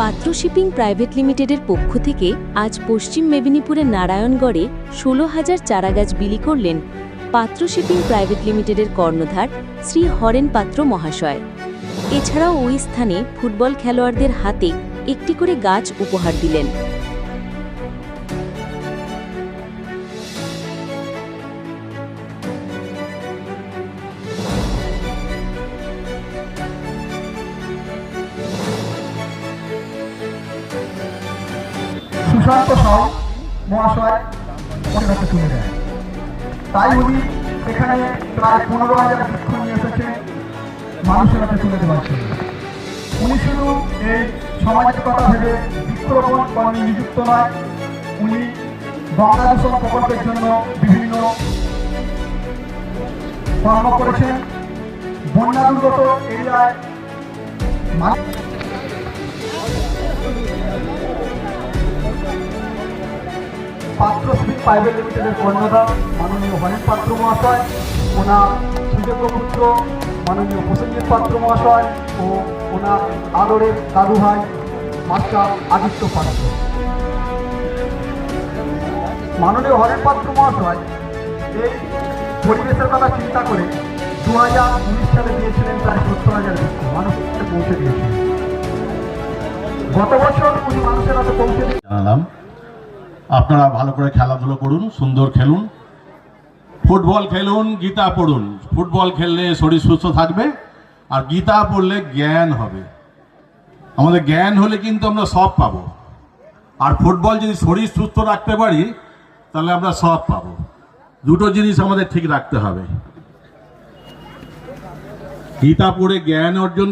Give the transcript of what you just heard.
পাত্র shipping private লিমিটেডের পক্ষ থেকে আজ পশ্চিম মেদিনীপুরের নারায়ণগড়ে ষোলো হাজার চারাগাছ বিলি করলেন পাত্র শিপিং প্রাইভেট লিমিটেডের কর্ণধার শ্রী হরেন পাত্র মহাশয়। এছাড়াও ওই স্থানে ফুটবল খেলোয়াড়দের হাতে একটি করে গাছ উপহার দিলেন। সুশান্ত সাউ মহাশয় তুলে দেয়। তাই উনি এখানে প্রায় পনেরো হাজার বৃক্ষ নিয়ে এসেছেন মানুষের কাছে তুলে দেওয়ার জন্য। উনি শুধু এই সমাজের কথা ভেবে বৃক্ষরোপণ কর্মে নিযুক্ত নয়, উনি দূষণ প্রকল্পের জন্য বিভিন্ন কর্ম করেছেন। বন্যা দুর্গত এরিয়ায় পাত্র স্পিক প্রাইভেট লিমিটেডের কর্ণধার মাননীয় হরেন পাত্র মহাশয়, ওনার সুযোগ্য পুত্র মাননীয় প্রসেনজিৎ পাত্র মহাশয় ও ওনার আদরের দাদু ভাই, মাস্টার আদিত্য পাত্র। মাননীয় হরেন পাত্র মহাশয়, এই পরিবেশের কথা চিন্তা করে দু হাজার উনিশ সালে দিয়েছিলেন প্রায় সত্তর হাজার বৃক্ষ। মানুষের পৌঁছে দিয়েছিলেন গত বছর উনি মানুষের কাছে পৌঁছে জানালাম। আপনারা ভালো করে খেলাধুলো করুন, সুন্দর খেলুন। ফুটবল খেলুন, গীতা পড়ুন। ফুটবল খেললে শরীর সুস্থ থাকবে আর গীতা পড়লে জ্ঞান হবে। আমাদের জ্ঞান হলে কিন্তু আমরা সব পাবো। আর ফুটবল যদি শরীর সুস্থ রাখতে পারি, তাহলে আমরা সব পাবো। দুটো জিনিস আমাদের ঠিক রাখতে হবে। গীতা পড়ে জ্ঞান অর্জন